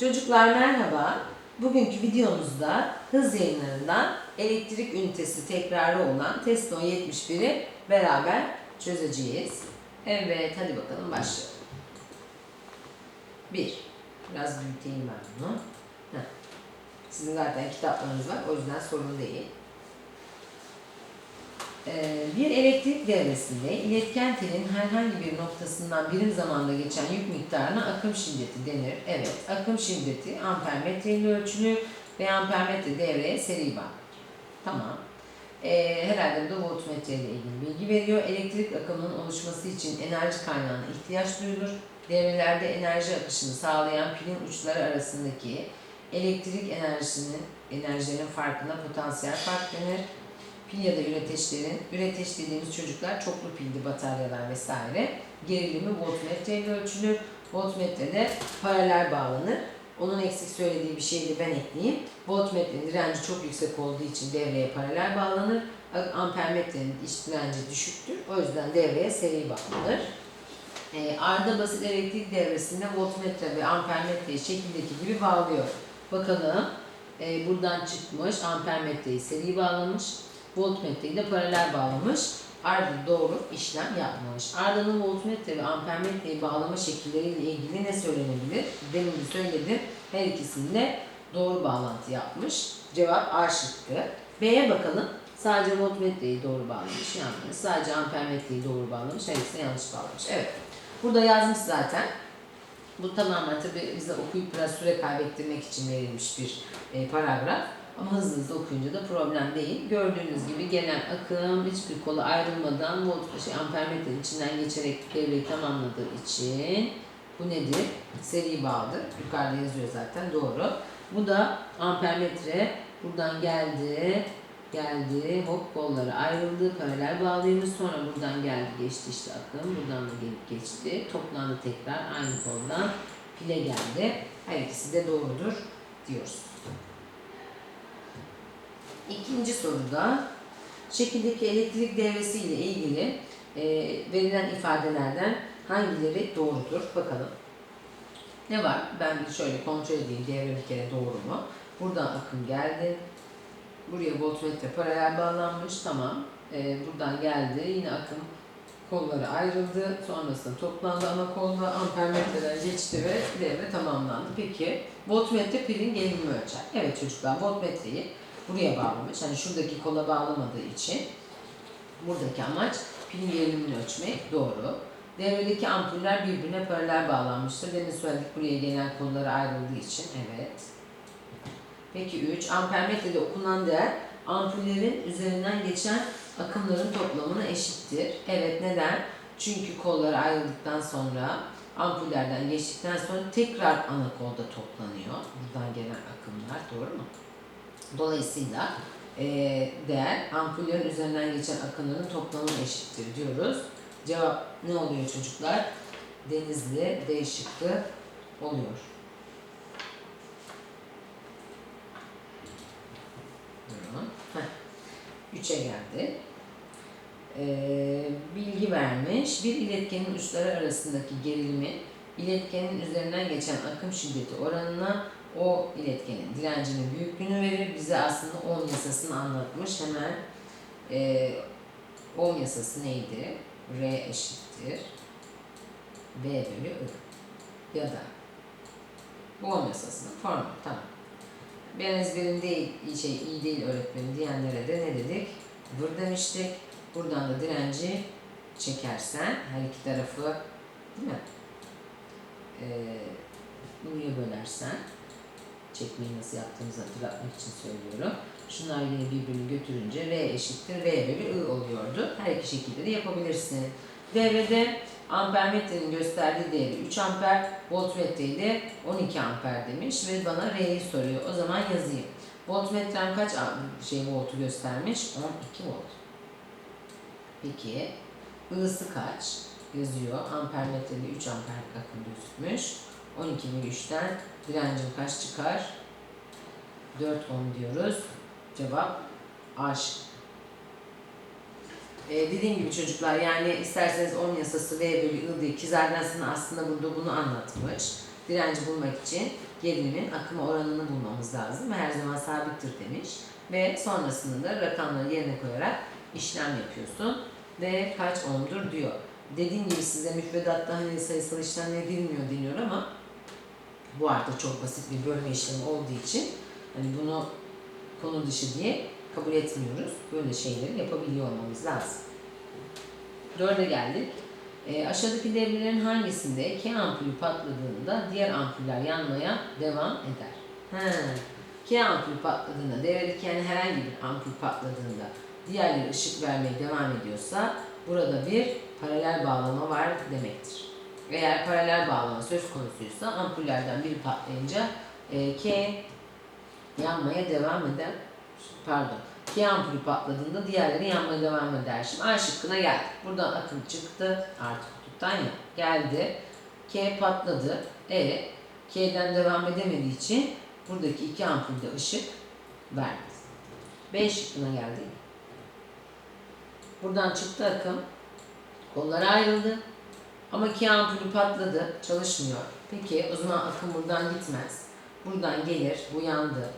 Çocuklar merhaba. Bugünkü videomuzda hız yayınlarından elektrik ünitesi tekrarı olan test 71'i beraber çözeceğiz. Evet hadi bakalım başlayalım. 1. Biraz büyüteyim ben bunu. Heh. Sizin zaten kitaplarınız var o yüzden sorun değil. Ee, Bir elektrik devresinde iletken telin herhangi bir noktasından birim zamanda geçen yük miktarına akım şiddeti denir. Evet, akım şiddeti ampermetre ile ölçülür ve ampermetre devreye seri bağlı. Tamam. Ee, herhalde da voltmetre ile ilgili bilgi veriyor. Elektrik akımının oluşması için enerji kaynağına ihtiyaç duyulur. Devrelerde enerji akışını sağlayan pilin uçları arasındaki elektrik enerjisinin enerjilerin farkına potansiyel fark denir pil ya da üreteçlerin, üreteç dediğimiz çocuklar çoklu pilli bataryalar vesaire gerilimi voltmetre ile ölçülür. Voltmetrede paralel bağlanır. Onun eksik söylediği bir şeyi de ben ekleyeyim. Voltmetrenin direnci çok yüksek olduğu için devreye paralel bağlanır. Ampermetrenin iç direnci düşüktür. O yüzden devreye seri bağlanır. E, arda basit elektrik devresinde voltmetre ve ampermetreyi şekildeki gibi bağlıyor. Bakalım e, buradan çıkmış ampermetreyi seri bağlamış voltmetreyi de paralel bağlamış. Arda doğru işlem yapmamış. Arda'nın voltmetre ve ampermetreyi bağlama şekilleriyle ilgili ne söylenebilir? Demin de söyledim. Her ikisinde doğru bağlantı yapmış. Cevap A şıkkı. B'ye bakalım. Sadece voltmetreyi doğru bağlamış. Yanlış. Sadece ampermetreyi doğru bağlamış. Her ikisi yanlış bağlamış. Evet. Burada yazmış zaten. Bu tamamen tabi bize okuyup biraz süre kaybettirmek için verilmiş bir e, paragraf. Ama hızlı hızlı okuyunca da problem değil. Gördüğünüz gibi gelen akım hiçbir kola ayrılmadan volt şey, ampermetrenin içinden geçerek devreyi tamamladığı için bu nedir? Seri bağdır. Yukarıda yazıyor zaten doğru. Bu da ampermetre buradan geldi geldi hop kolları ayrıldı paralel bağlıymış sonra buradan geldi geçti işte akım buradan da gelip geçti toplandı tekrar aynı koldan pile geldi her ikisi de doğrudur diyoruz. İkinci soruda şekildeki elektrik devresi ile ilgili e, verilen ifadelerden hangileri doğrudur? Bakalım. Ne var? Ben bir şöyle kontrol edeyim devre bir kere doğru mu? Buradan akım geldi. Buraya voltmetre paralel bağlanmış. Tamam. E, buradan geldi. Yine akım kolları ayrıldı. Sonrasında toplandı ana kolda ampermetreden geçti ve devre tamamlandı. Peki voltmetre pilin gerilimi ölçer. Evet çocuklar voltmetreyi buraya bağlamış. Hani şuradaki kola bağlamadığı için buradaki amaç pilin gerilimini ölçmek. Doğru. Devredeki ampuller birbirine paralel bağlanmıştır. Demin söyledik buraya gelen kolları ayrıldığı için. Evet. Peki 3. Ampermetrede okunan değer ampullerin üzerinden geçen akımların toplamına eşittir. Evet neden? Çünkü kollar ayrıldıktan sonra ampullerden geçtikten sonra tekrar ana kolda toplanıyor. Buradan gelen akımlar doğru mu? Dolayısıyla e, değer ampullerin üzerinden geçen akımların toplamına eşittir diyoruz. Cevap ne oluyor çocuklar? Denizli D şıkkı oluyor. Üçe geldi. Ee, bilgi vermiş. Bir iletkenin uçları arasındaki gerilimi iletkenin üzerinden geçen akım şiddeti oranına o iletkenin direncinin büyüklüğünü verir. Bize aslında ohm yasasını anlatmış. Hemen e, ohm yasası neydi? R eşittir. V bölü I. Ya da bu ohm yasasının formülü. Tamam. Ben ezberim değil, şey, iyi değil öğretmenim diyenlere de ne dedik? Vur demiştik. Buradan da direnci çekersen her iki tarafı değil mi? Ee, I'ya bölersen çekmeyi nasıl yaptığımızı hatırlatmak için söylüyorum. Şunlar yine birbirini götürünce R eşittir V bölü I oluyordu. Her iki şekilde de yapabilirsin. Devrede ampermetrenin gösterdiği değeri 3 amper, voltmetreyi de 12 amper demiş ve bana R'yi soruyor. O zaman yazayım. Voltmetrem kaç şey voltu göstermiş? 12 volt. Peki I'sı kaç? Yazıyor. Ampermetrede 3 amperlik akım gözükmüş. 12 bölü 3'ten direncim kaç çıkar? 4 ohm diyoruz. Cevap A şıkkı. Ee, dediğim gibi çocuklar yani isterseniz ohm yasası V bölü I ki zaten aslında burada bunu anlatmış. Direnci bulmak için gerilimin akım oranını bulmamız lazım. Her zaman sabittir demiş. Ve sonrasında da rakamları yerine koyarak işlem yapıyorsun. Ve kaç ohm'dur diyor. Dediğim gibi size müfredatta hani sayısal işlemle girmiyor deniyor ama bu artık çok basit bir bölme işlemi olduğu için hani bunu konu dışı diye kabul etmiyoruz. Böyle şeyleri yapabiliyor olmamız lazım. Dörde geldik. E, aşağıdaki devrelerin hangisinde K ampulü patladığında diğer ampuller yanmaya devam eder? He. K ampulü patladığında, devredeki yani herhangi bir ampul patladığında diğerleri ışık vermeye devam ediyorsa burada bir paralel bağlama var demektir. Eğer paralel bağlama söz konusuysa ampullerden biri patlayınca e, K yanmaya devam eder. Pardon. K ampulü patladığında diğerleri yanmaya devam eder. Şimdi A şıkkına geldik. Buradan akım çıktı. Artık kutuptan ya. Geldi. K patladı. E K'den devam edemediği için buradaki iki ampulde ışık vermez. B şıkkına geldik. Buradan çıktı akım. Kollara ayrıldı. Ama K ampulü patladı. Çalışmıyor. Peki o zaman akım buradan gitmez. Buradan gelir. Bu yandı.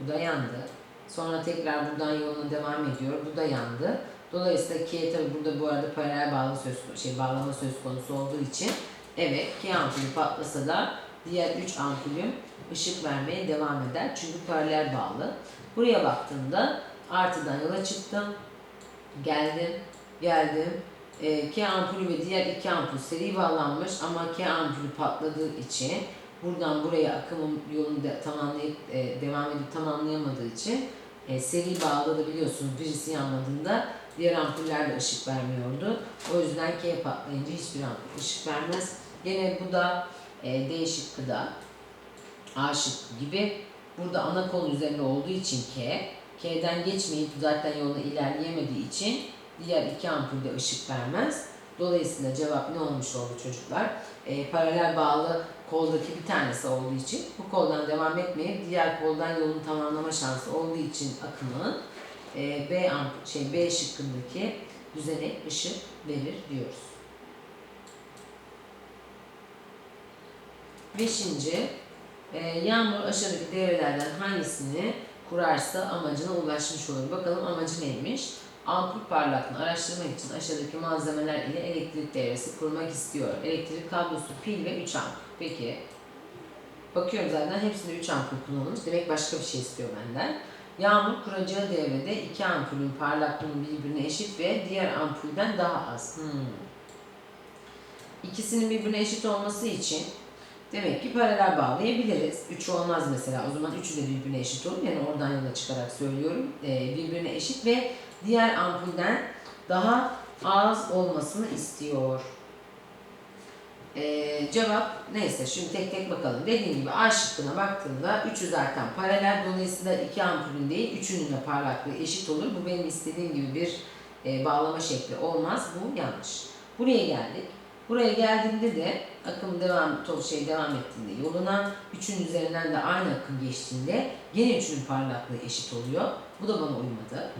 Bu da yandı. Sonra tekrar buradan yoluna devam ediyor. Bu da yandı. Dolayısıyla K tabi burada bu arada paralel bağlı söz şey bağlama söz konusu olduğu için evet K ampulü patlasa da diğer 3 ampulüm ışık vermeye devam eder. Çünkü paralel bağlı. Buraya baktığımda artıdan yola çıktım. Geldim. Geldim. E, K ampulü ve diğer iki ampul seri bağlanmış ama K ampulü patladığı için buradan buraya akımın yolunu de, tamamlayıp e, devam edip tamamlayamadığı için e, seri bağlı da biliyorsunuz birisi yanmadığında diğer ampuller de ışık vermiyordu. O yüzden K patlayınca hiçbir ampul ışık vermez. Yine bu da e, D şıkkı da A şıkkı gibi burada ana kol üzerinde olduğu için K, K'den geçmeyip zaten yoluna ilerleyemediği için diğer iki ampul de ışık vermez. Dolayısıyla cevap ne olmuş oldu çocuklar? E, paralel bağlı koldaki bir tanesi olduğu için bu koldan devam etmeyip diğer koldan yolunu tamamlama şansı olduğu için akımın e, B amp şey B şıkkındaki düzenek ışık verir diyoruz. Beşinci, e, yağmur aşağıdaki devrelerden hangisini kurarsa amacına ulaşmış olur. Bakalım amacı neymiş? Ampul parlaklığını araştırmak için aşağıdaki malzemeler ile elektrik devresi kurmak istiyor. Elektrik kablosu, pil ve 3 ampul. Peki. Bakıyorum zaten hepsinde 3 ampul kullanılmış. Demek başka bir şey istiyor benden. Yağmur kuracağı devrede iki ampulün parlaklığının birbirine eşit ve diğer ampulden daha az. Hmm. İkisinin birbirine eşit olması için demek ki paralel bağlayabiliriz. Üçü olmaz mesela. O zaman üçü de birbirine eşit olur. Yani oradan yola çıkarak söylüyorum. Ee, birbirine eşit ve diğer ampulden daha az olmasını istiyor. Ee, cevap neyse şimdi tek tek bakalım. Dediğim gibi A şıkkına baktığımda üçü zaten paralel. Dolayısıyla iki ampulün değil üçünün de parlaklığı eşit olur. Bu benim istediğim gibi bir e, bağlama şekli olmaz. Bu yanlış. Buraya geldik. Buraya geldiğinde de akım devam to şey devam ettiğinde yoluna üçün üzerinden de aynı akım geçtiğinde gene üçünün parlaklığı eşit oluyor. Bu da bana uymadı.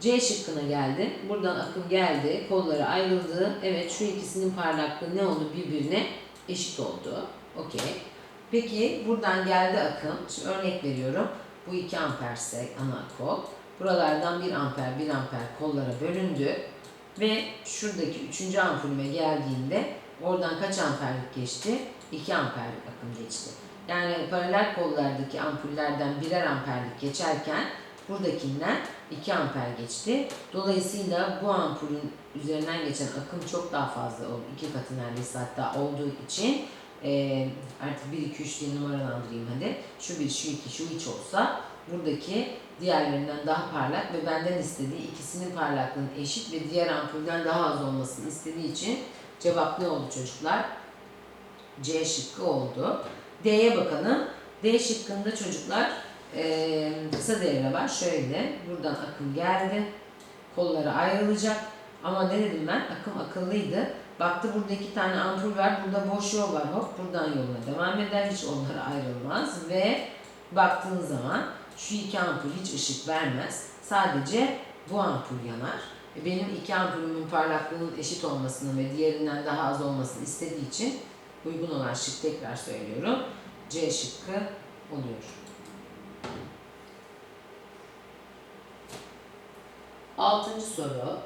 C şıkkına geldim. Buradan akım geldi. Kolları ayrıldı. Evet şu ikisinin parlaklığı ne oldu? Birbirine eşit oldu. Okey. Peki buradan geldi akım. Şimdi örnek veriyorum. Bu 2 amperse ana kol. Buralardan 1 amper 1 amper kollara bölündü. Ve şuradaki 3. ampulüme geldiğinde oradan kaç amperlik geçti? 2 amperlik akım geçti. Yani paralel kollardaki ampullerden birer amperlik geçerken buradakinden 2 amper geçti. Dolayısıyla bu ampulün üzerinden geçen akım çok daha fazla oldu. 2 katı neredeyse hatta olduğu için e, artık 1, 2, 3 diye numaralandırayım hadi. Şu 1, şu 2, şu 3 olsa buradaki diğerlerinden daha parlak ve benden istediği ikisinin parlaklığının eşit ve diğer ampulden daha az olmasını istediği için cevap ne oldu çocuklar? C şıkkı oldu. D'ye bakalım. D şıkkında çocuklar e, kısa devre var. Şöyle buradan akım geldi. Kolları ayrılacak. Ama ne dedim ben? Akım akıllıydı. Baktı burada iki tane ampul var. Burada boş yol var. Hop buradan yoluna devam eder. Hiç onlara ayrılmaz. Ve baktığın zaman şu iki ampul hiç ışık vermez. Sadece bu ampul yanar. E, Benim iki ampulümün parlaklığının eşit olmasını ve diğerinden daha az olmasını istediği için uygun olan şık tekrar söylüyorum. C şıkkı oluyor. Altıncı soru.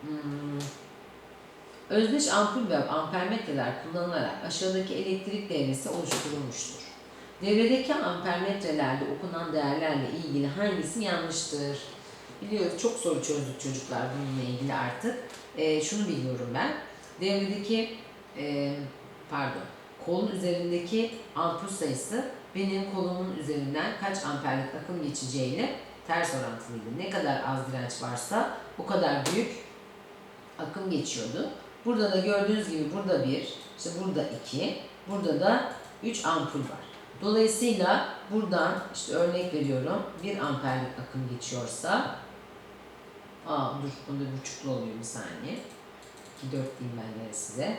Hmm. Özdeş ampul ve ampermetreler kullanılarak aşağıdaki elektrik devresi oluşturulmuştur. Devredeki ampermetrelerde okunan değerlerle ilgili hangisi yanlıştır? Biliyoruz çok soru çözdük çocuklar bununla ilgili artık. Ee, şunu biliyorum ben. Devredeki e, pardon kolun üzerindeki ampul sayısı benim kolumun üzerinden kaç amperlik akım geçeceğiyle ters orantılıydı. Ne kadar az direnç varsa o kadar büyük akım geçiyordu. Burada da gördüğünüz gibi burada bir, işte burada iki, burada da 3 ampul var. Dolayısıyla buradan işte örnek veriyorum bir amperlik akım geçiyorsa Aa dur bunda buçuklu oluyor bir saniye. 2 4 diyeyim ben de size.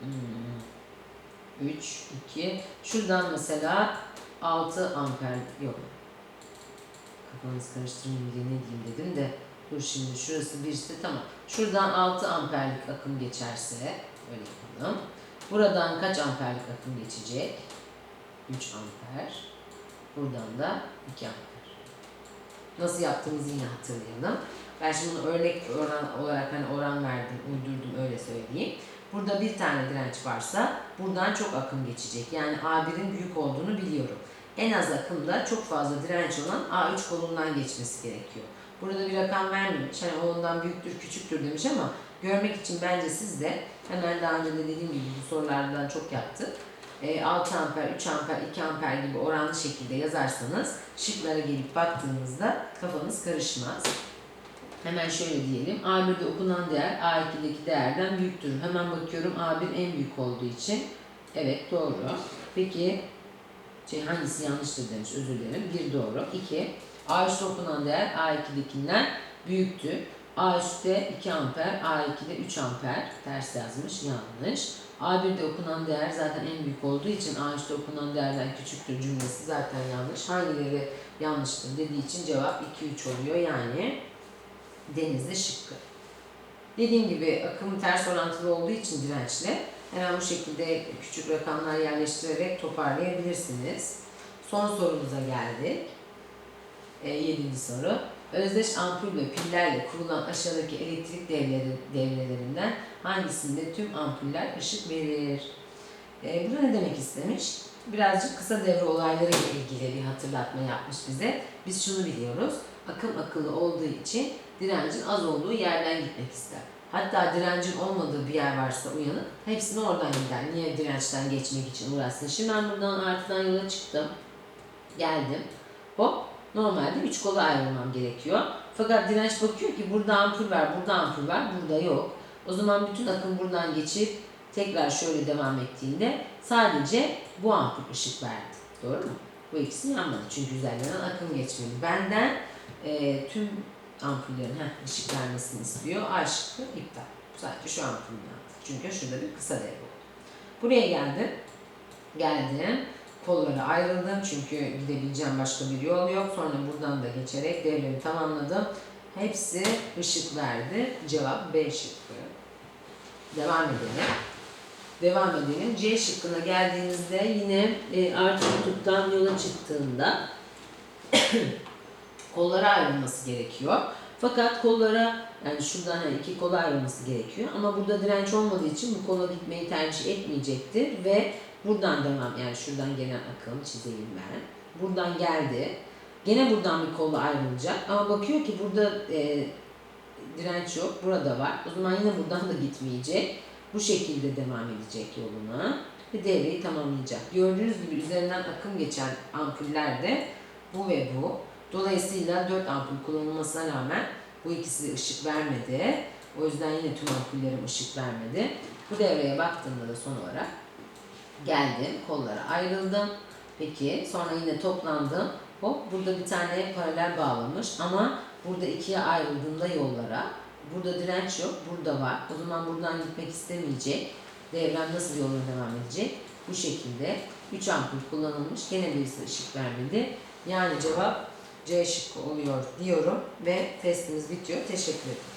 Hmm. 3 2 şuradan mesela 6 amper yok. Kafanızı karıştırmayayım diye ne diyeyim dedim de dur şimdi şurası birisi tamam. Şuradan 6 amperlik akım geçerse öyle yapalım. Buradan kaç amperlik akım geçecek? 3 amper. Buradan da 2 amper. Nasıl yaptığımızı yine hatırlayalım. Ben şimdi bunu örnek oran olarak hani oran verdim, uydurdum öyle söyleyeyim. Burada bir tane direnç varsa buradan çok akım geçecek. Yani A1'in büyük olduğunu biliyorum. En az akımda çok fazla direnç olan A3 kolundan geçmesi gerekiyor. Burada bir rakam vermemiş. Hani ondan büyüktür, küçüktür demiş ama görmek için bence siz de hemen daha önce de dediğim gibi bu sorulardan çok yaptık. E, 6 amper, 3 amper, 2 amper gibi oranlı şekilde yazarsanız şıklara gelip baktığınızda kafanız karışmaz. Hemen şöyle diyelim. A1'de okunan değer A2'deki değerden büyüktür. Hemen bakıyorum A1 en büyük olduğu için. Evet doğru. Peki şey, hangisi yanlıştır demiş özür dilerim. 1 doğru. 2. A3'te okunan değer A2'dekinden büyüktü. A3'te 2 amper, A2'de 3 amper. Ters yazmış, yanlış. A1'de okunan değer zaten en büyük olduğu için A3'te okunan değerden küçüktür cümlesi zaten yanlış. Hangileri yanlıştır dediği için cevap 2-3 oluyor yani denizli şıkkı. Dediğim gibi akım ters orantılı olduğu için dirençle hemen bu şekilde küçük rakamlar yerleştirerek toparlayabilirsiniz. Son sorumuza geldik. E, yedinci soru. Özdeş ampul ve pillerle kurulan aşağıdaki elektrik devreleri, devrelerinden hangisinde tüm ampuller ışık verir? E, burada ne demek istemiş? Birazcık kısa devre olayları ile ilgili bir hatırlatma yapmış bize. Biz şunu biliyoruz. Akım akıllı olduğu için direncin az olduğu yerden gitmek ister. Hatta direncin olmadığı bir yer varsa uyanık hepsini oradan gider. Niye dirençten geçmek için uğraşsın? Şimdi ben buradan artıdan yola çıktım. Geldim. Hop Normalde üç kola ayrılmam gerekiyor. Fakat direnç bakıyor ki burada ampul var, burada ampul var, burada yok. O zaman bütün akım buradan geçip tekrar şöyle devam ettiğinde sadece bu ampul ışık verdi. Doğru mu? Bu ikisi yanmadı çünkü üzerlerinden akım geçmedi. Benden e, tüm ampullerin heh, ışık vermesini istiyor. A şıkkı iptal. Sadece şu ampul yandı. Çünkü şurada bir kısa devre oldu. Buraya geldim. Geldim kollara ayrıldım çünkü gidebileceğim başka bir yol yok. Sonra buradan da geçerek devremi tamamladım. Hepsi ışık verdi. Cevap B şıkkı. Devam edelim. Devam edelim. C şıkkına geldiğinizde yine e, artı kutuptan yola çıktığında kollara ayrılması gerekiyor. Fakat kollara yani şuradan yani iki kola ayrılması gerekiyor. Ama burada direnç olmadığı için bu kola gitmeyi tercih etmeyecektir ve Buradan devam yani şuradan gelen akım çizeyim ben. Buradan geldi. Gene buradan bir kolla ayrılacak ama bakıyor ki burada e, direnç yok. Burada var. O zaman yine buradan da gitmeyecek. Bu şekilde devam edecek yoluna ve devreyi tamamlayacak. Gördüğünüz gibi üzerinden akım geçen ampuller de bu ve bu. Dolayısıyla 4 ampul kullanılmasına rağmen bu ikisi de ışık vermedi. O yüzden yine tüm ampullerim ışık vermedi. Bu devreye baktığımda da son olarak Geldim, kollara ayrıldım. Peki, sonra yine toplandım. Hop, burada bir tane paralel bağlamış ama burada ikiye ayrıldığında yollara, burada direnç yok, burada var. O zaman buradan gitmek istemeyecek. Devrem nasıl yoluna devam edecek? Bu şekilde 3 ampul kullanılmış. Gene birisi ışık vermedi. Yani cevap C şıkkı oluyor diyorum ve testimiz bitiyor. Teşekkür ederim.